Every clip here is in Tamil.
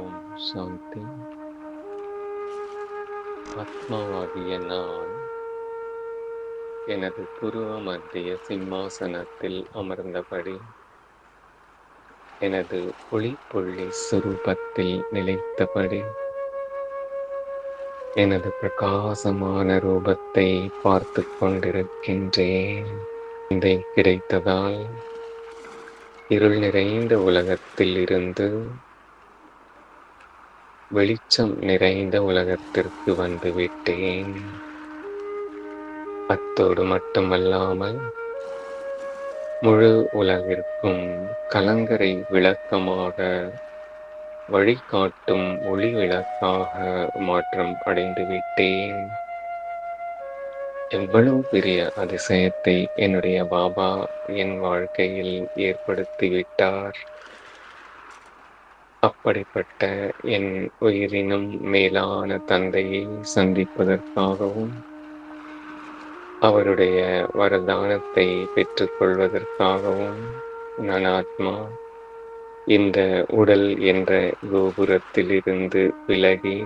ஓம் சாந்தி. ஆத்மாவாகிய நான் எனது புருவ மத்திய சிம்மாசனத்தில் அமர்ந்தபடி எனது ஒளிப்புள்ளி சுரூபத்தில் நிலைத்தபடி எனது பிரகாசமான ரூபத்தை பார்த்து கொண்டிருக்கின்றேன். இதை கிடைத்ததால் இருள் நிறைந்த உலகத்தில் இருந்து வெளிச்சம் நிறைந்த உலகத்திற்கு வந்து விட்டேன். அத்தோடு மட்டுமல்லாமல் முழு உலகிற்கும் கலங்கரை விளக்கமாக வழிகாட்டும் ஒளி விளக்காக மாற்றம் அடைந்து விட்டேன். எவ்வளவு பெரிய அதிசயத்தை என்னுடைய பாபா என் வாழ்க்கையில் ஏற்படுத்திவிட்டார் அப்படிப்பட்ட என் உயிரினும் மேலான தந்தையை சந்திப்பதற்காகவும் அவருடைய வரதானத்தை பெற்றுக்கொள்வதற்காகவும் நான் ஆத்மா இந்த உடல் என்ற கோபுரத்திலிருந்து விலகி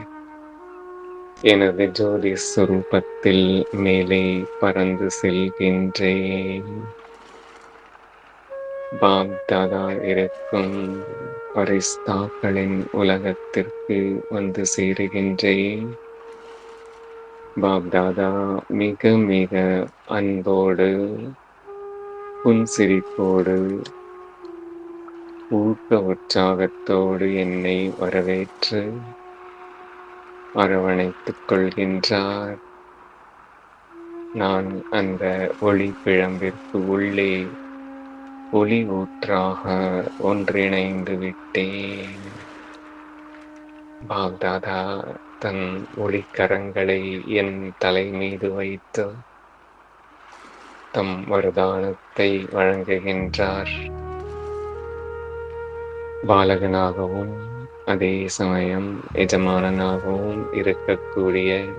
எனது ஜோதி சுரூபத்தில் மேலே பறந்து செல்கின்றேன். பாக்தாதா இருக்கும் பரிஸ்தாக்களின் உலகத்திற்கு வந்து சேருகின்றேன். பாப்தாதா மிக மிக அன்போடு புன்சிரிப்போடு ஊக்க உற்சாகத்தோடு என்னை வரவேற்று அரவணைத்துக் கொள்கின்றார். நான் அந்த ஒளி பிழம்பிற்கு உள்ளே ஒளி ஊற்றாக ஒன்றிணைந்து விட்டேன். பாக்தாதா தன் ஒளிக்கரங்களை என் தலை மீது வைத்து தம் வருதானத்தை வழங்குகின்றார். பாலகனாகவும் அதே சமயம் எஜமானனாகவும் இருக்கக்கூடிய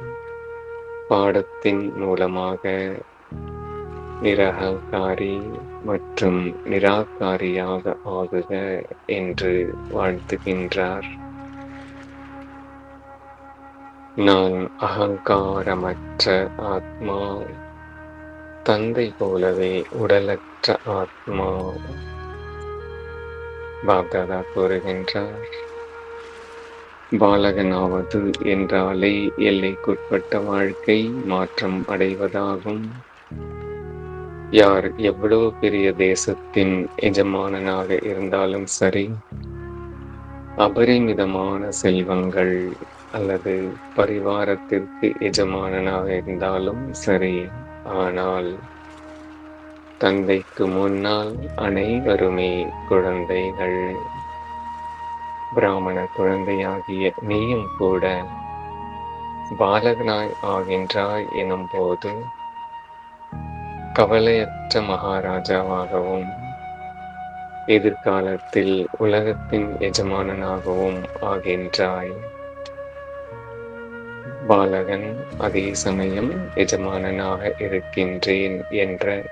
பாடத்தின் மூலமாக நிரகாரி மற்றும் நிராகாரியாக ஆகுக என்று வாழ்த்துகின்றார். நான் அகங்காரமற்ற ஆத்மா தந்தை போலவே உடலற்ற ஆத்மா பாப்தாதா கூறுகின்றார். பாலகனாவது என்றாலே எல்லைக்குட்பட்ட வாழ்க்கை மாற்றம் அடைவதாகும். யார் எவ்வளவு பெரிய தேசத்தின் எஜமானனாக இருந்தாலும் சரி அபரிமிதமான செல்வங்கள் அல்லது பரிவாரத்திற்கு எஜமானனாக இருந்தாலும் சரி ஆனால் தந்தைக்கு முன்னால் அனைவருமே குழந்தைகள். பிராமண குழந்தையாகிய நீயும் கூட பாலகனாய் ஆகின்றாய் எனும் போது கவலையற்ற மகாராஜாவாகவும் எதிர்காலத்தில் உலகத்தின் எஜமானனாகவும் ஆகின்றாய். பாலகன் அதே சமயம் எஜமானனாக இருக்கின்றேன் என்ற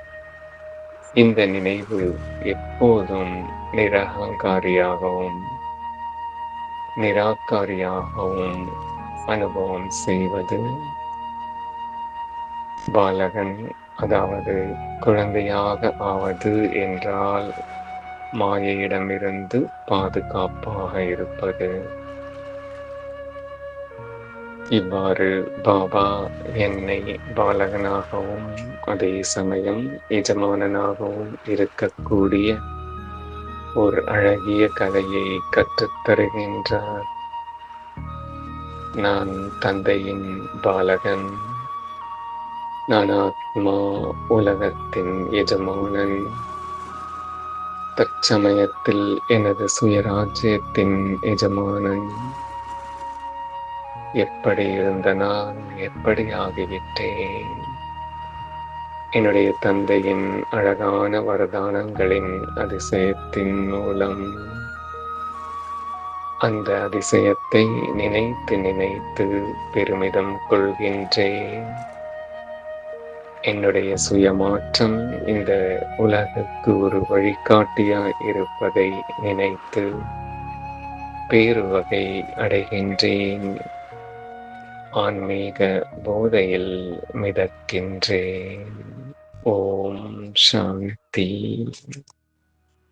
இந்த நினைவு எப்போதும் நிரகங்காரியாகவும் நிராகாரியாகவும் அனுபவம் செய்வது. பாலகன் அதாவது குழந்தையாக ஆவது என்றால் மாயையிடமிருந்து பாதுகாப்பாக இருப்பது. இவ்வாறு பாபா என்னை பாலகனாகவும் அதே சமயம் எஜமானனாகவும் இருக்கக்கூடிய ஒரு அழகிய கலையை கற்றுத்தருகின்றார் நான் தந்தையின் பாலகன். நான் ஆத்மா உலகத்தின் எஜமானன். தற்சமயத்தில் எனது சுயராஜ்யத்தின் எஜமானன். எப்படி இருந்த நான் எப்படி ஆகிவிட்டேன்? என்னுடைய தந்தையின் அழகான வரதானங்களின் அதிசயத்தின் மூலம். அந்த அதிசயத்தை நினைத்து நினைத்து பெருமிதம் கொள்கின்றேன். என்னுடைய சுயமாற்றம் இந்த உலகுக்கு ஒரு வழிகாட்டியாய் இருப்பதை நினைத்து பேருவகை அடைகின்றேன். ஆன்மீக போதையில் மிதக்கின்றேன். ஓம் சாந்தி.